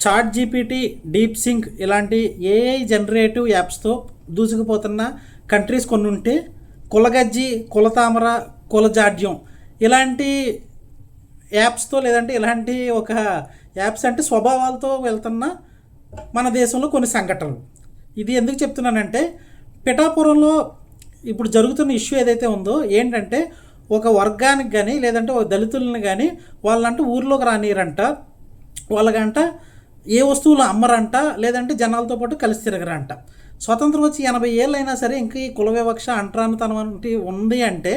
Chat GPT DeepSeek ఇలాంటి AI generative యాప్స్తో దూసుకుపోతున్న కంట్రీస్ కొన్ని ఉంటే కులగజ్జి కులతామర కులజాడ్యం ఇలాంటి యాప్స్తో లేదంటే ఇలాంటి ఒక యాప్స్ అంటే స్వభావాలతో వెళ్తున్న మన దేశంలో కొన్ని సంఘటనలు. ఇది ఎందుకు చెప్తున్నానంటే పిఠాపురంలో ఇప్పుడు జరుగుతున్న ఇష్యూ ఏదైతే ఉందో ఏంటంటే ఒక వర్గానికి కానీ లేదంటే ఒక దళితులను కానీ వాళ్ళంటూ ఊర్లోకి రానియరంట వాళ్ళకంట ఏ వస్తువులు అమ్మరంట లేదంటే జనాలతో పాటు కలిసి తిరగరంట. స్వతంత్రం వచ్చి ఎనభై ఏళ్ళు అయినా సరే ఇంకా ఈ కుల వివక్ష అంటరానితనం వంటి ఉంది అంటే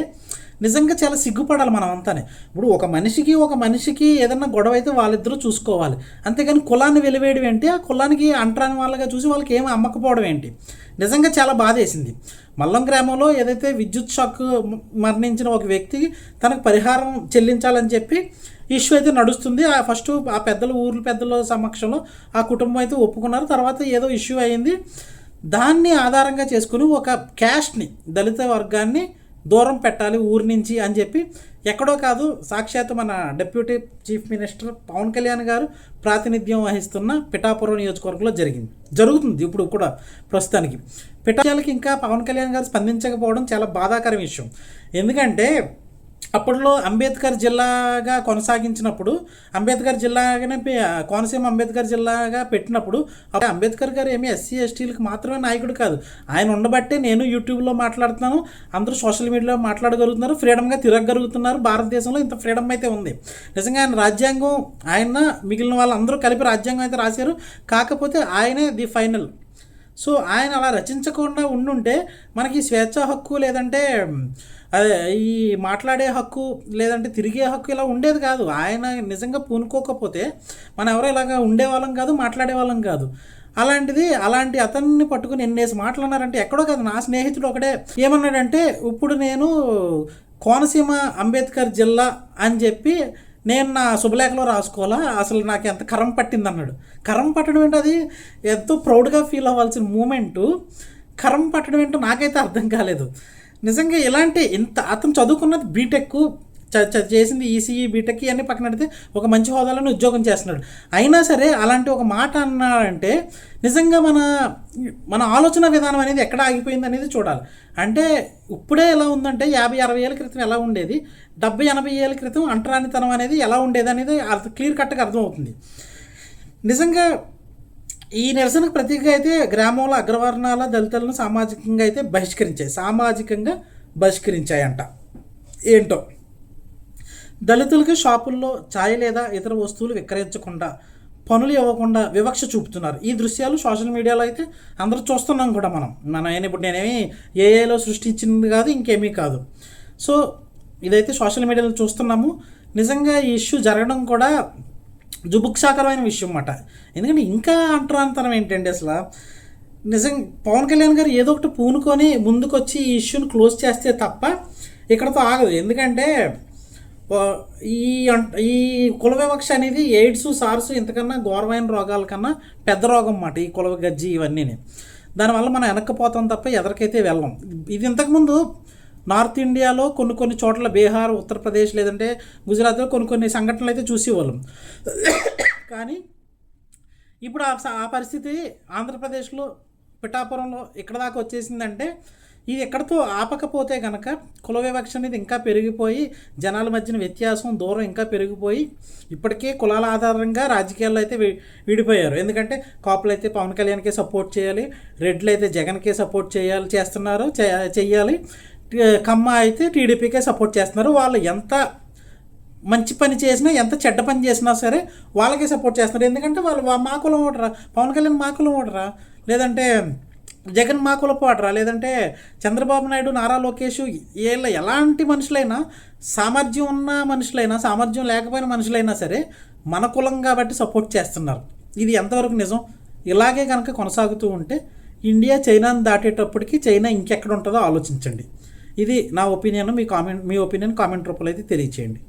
నిజంగా చాలా సిగ్గుపడాలి మనం అంతానే. ఇప్పుడు ఒక మనిషికి ఒక మనిషికి ఏదన్నా గొడవ అయితే వాళ్ళిద్దరూ చూసుకోవాలి. అంతేగాని కులాన్ని వెలివేయడం ఏంటి? ఆ కులానికి అంటరాని వాళ్ళగా చూసి వాళ్ళకి ఏమి అమ్మకపోవడం ఏంటి? నిజంగా చాలా బాధ వేసింది మల్లం గ్రామంలో ఏదైతే విద్యుత్ షాక్ మరణించిన ఒక వ్యక్తికి తనకు పరిహారం చెల్లించాలని చెప్పి ఇష్యూ అయితే నడుస్తుంది. ఆ ఫస్ట్ ఆ పెద్దలు ఊర్ల పెద్దల సమక్షంలో ఆ కుటుంబం అయితే ఒప్పుకున్నారు. తర్వాత ఏదో ఇష్యూ అయింది. దాన్ని ఆధారంగా చేసుకుని ఒక క్యాస్ట్ని దళిత వర్గాన్ని దూరం పెట్టాలి ఊరి నుంచి అని చెప్పి ఎక్కడో కాదు సాక్షాత్ మన deputy chief minister Pawan Kalyan garu ప్రాతినిధ్యం వహిస్తున్న పిఠాపురం నియోజకవర్గంలో జరిగింది. జరుగుతుంది ఇప్పుడు కూడా ప్రస్తుతానికి. పిఠాపురాలకి ఇంకా పవన్ కళ్యాణ్ గారు స్పందించకపోవడం చాలా బాధాకర విషయం. ఎందుకంటే అప్పట్లో అంబేద్కర్ జిల్లాగా కొనసాగించినప్పుడు అంబేద్కర్ జిల్లాగానే కోనసీమ అంబేద్కర్ జిల్లాగా పెట్టినప్పుడు అప్పుడు అంబేద్కర్ గారు ఏమి ఎస్సీ ఎస్టీలకు మాత్రమే నాయకుడు కాదు. ఆయన ఉండబట్టే నేను యూట్యూబ్లో మాట్లాడుతున్నాను అందరూ సోషల్ మీడియాలో మాట్లాడగలుగుతున్నారు ఫ్రీడమ్గా తిరగగలుగుతున్నారు. భారతదేశంలో ఇంత ఫ్రీడమ్ అయితే ఉంది. నిజంగా ఆయన రాజ్యాంగం ఆయన మిగిలిన వాళ్ళందరూ కలిపి రాజ్యాంగం అయితే రాశారు. కాకపోతే ఆయనే ది ఫైనల్. సో ఆయన అలా రచించకుండా ఉండుంటే మనకి స్వేచ్ఛ హక్కు లేదంటే అదే ఈ మాట్లాడే హక్కు లేదంటే తిరిగే హక్కు ఇలా ఉండేది కాదు. ఆయన నిజంగా పూనుకోకపోతే మనం ఎవరో ఇలాగా ఉండేవాళ్ళం కాదు మాట్లాడే వాళ్ళం కాదు. అలాంటిది అలాంటి అతన్ని పట్టుకుని ఎన్నేసి మాట్లాడినారంటే ఎక్కడో కాదు నా స్నేహితుడు ఒకడే ఏమన్నాడంటే ఇప్పుడు నేను కోనసీమ అంబేద్కర్ జిల్లా అని చెప్పి నేను నా శుభలేఖలో రాసుకోవాలా? అసలు నాకు ఎంత కరం పట్టింది అన్నాడు కరం పట్టడం ఏంటి అది? ఎంతో ప్రౌడ్గా ఫీల్ అవ్వాల్సిన మూమెంటు కరం పట్టడం ఏంటో నాకైతే అర్థం కాలేదు. నిజంగా ఇలాంటి ఇంత అతను చదువుకున్నది బీటెక్ చ- చ- చేసింది ఈసీఈ బీటెక్ ఇవన్నీ పక్కన పెడితే ఒక మంచి హోదాలను ఉద్యోగం చేస్తున్నాడు. అయినా సరే అలాంటి ఒక మాట అన్నాడంటే నిజంగా మన మన ఆలోచన విధానం అనేది ఎక్కడ ఆగిపోయింది అనేది చూడాలి. అంటే ఇప్పుడే ఎలా ఉందంటే యాభై అరవై ఏళ్ళ క్రితం ఎలా ఉండేది? డెబ్బై ఎనభై ఏళ్ళ క్రితం అంటరానితనం అనేది ఎలా ఉండేది అనేది అర్థం క్లియర్ కట్గా అర్థమవుతుంది. నిజంగా ఈ నిరసనకు ప్రతీకగా అయితే గ్రామంలో అగ్రవర్ణాల దళితులను సామాజికంగా అయితే బహిష్కరించాయి. సామాజికంగా బహిష్కరించాయంట. ఏంటో? దళితులకి షాపుల్లో ఛాయ్ లేదా ఇతర వస్తువులు విక్రయించకుండా పనులు ఇవ్వకుండా వివక్ష చూపుతున్నారు. ఈ దృశ్యాలు సోషల్ మీడియాలో అయితే అందరూ చూస్తున్నాం కూడా మనం. మనం ఏం ఇప్పుడు నేనేమి ఏఏలో సృష్టించింది కాదు ఇంకేమీ కాదు. సో ఇదైతే సోషల్ మీడియాలో చూస్తున్నాము. నిజంగా ఈ ఇష్యూ జరగడం కూడా జుబుక్సాకరమైన విషయం అన్నమాట ఎందుకంటే ఇంకా అంటరాంతరం ఏంటండి అసలు? నిజం పవన్ కళ్యాణ్ గారు ఏదో ఒకటి పూనుకొని ముందుకొచ్చి ఈ ఇష్యూని క్లోజ్ చేస్తే తప్ప ఇక్కడతో ఆగదు. ఎందుకంటే ఈ అంట- ఈ కుల వివక్ష అనేది ఎయిడ్స్ సార్స్ ఇంతకన్నా ఘోరమైన రోగాల కన్నా పెద్ద రోగం అన్నమాట ఈ కుల గజ్జి ఇవన్నీ దానివల్ల మనం వెనక్కిపోతాం తప్ప ఎదరికైతే వెళ్ళం. ఇది ఇంతకుముందు నార్త్ ఇండియాలో కొన్ని కొన్ని చోట్ల బీహార్ ఉత్తరప్రదేశ్ లేదంటే గుజరాత్లో కొన్ని కొన్ని సంఘటనలు అయితే చూసేవాళ్ళం. కానీ ఇప్పుడు ఆ స- ఆ పరిస్థితి ఆంధ్రప్రదేశ్లో పిఠాపురంలో ఇక్కడ దాకా వచ్చేసిందంటే ఇది ఎక్కడితో ఆపకపోతే కనుక కుల వివక్ష అనేది ఇంకా పెరిగిపోయి జనాల మధ్యన వ్యత్యాసం దూరం ఇంకా పెరిగిపోయి ఇప్పటికే కులాల ఆధారంగా రాజకీయాల్లో అయితే విడిపోయారు. ఎందుకంటే కాపులు అయితే పవన్ కళ్యాణ్కే సపోర్ట్ చేయాలి రెడ్లు అయితే జగన్కే సపోర్ట్ చేయాలి చేస్తున్నారు చే- చెయ్యాలి. కమ్మ అయితే టీడీపీకే సపోర్ట్ చేస్తున్నారు. వాళ్ళు ఎంత మంచి పని చేసినా ఎంత చెడ్డ పని చేసినా సరే వాళ్ళకే సపోర్ట్ చేస్తున్నారు. ఎందుకంటే వాళ్ళు మా కులం ఓటరా? పవన్ కళ్యాణ్ మా కులం ఓటరా? లేదంటే జగన్ మా కులపాటరా లేదంటే చంద్రబాబు నాయుడు నారా లోకేష్ వీళ్ళ ఎలాంటి మనుషులైనా సామర్థ్యం ఉన్న మనుషులైనా సామర్థ్యం లేకపోయిన మనుషులైనా సరే మన కులం కాబట్టి సపోర్ట్ చేస్తున్నారు. ఇది ఎంతవరకు నిజం? ఇలాగే కనుక కొనసాగుతూ ఉంటే ఇండియా చైనాను దాటేటప్పటికి చైనా ఇంకెక్కడ ఉంటుందో ఆలోచించండి. ఇది నా ఒపీనియన్ మీ కామెంట్ మీ ఒపీనియన్ కామెంట్ రూపంలో అయితే తెలియచేయండి.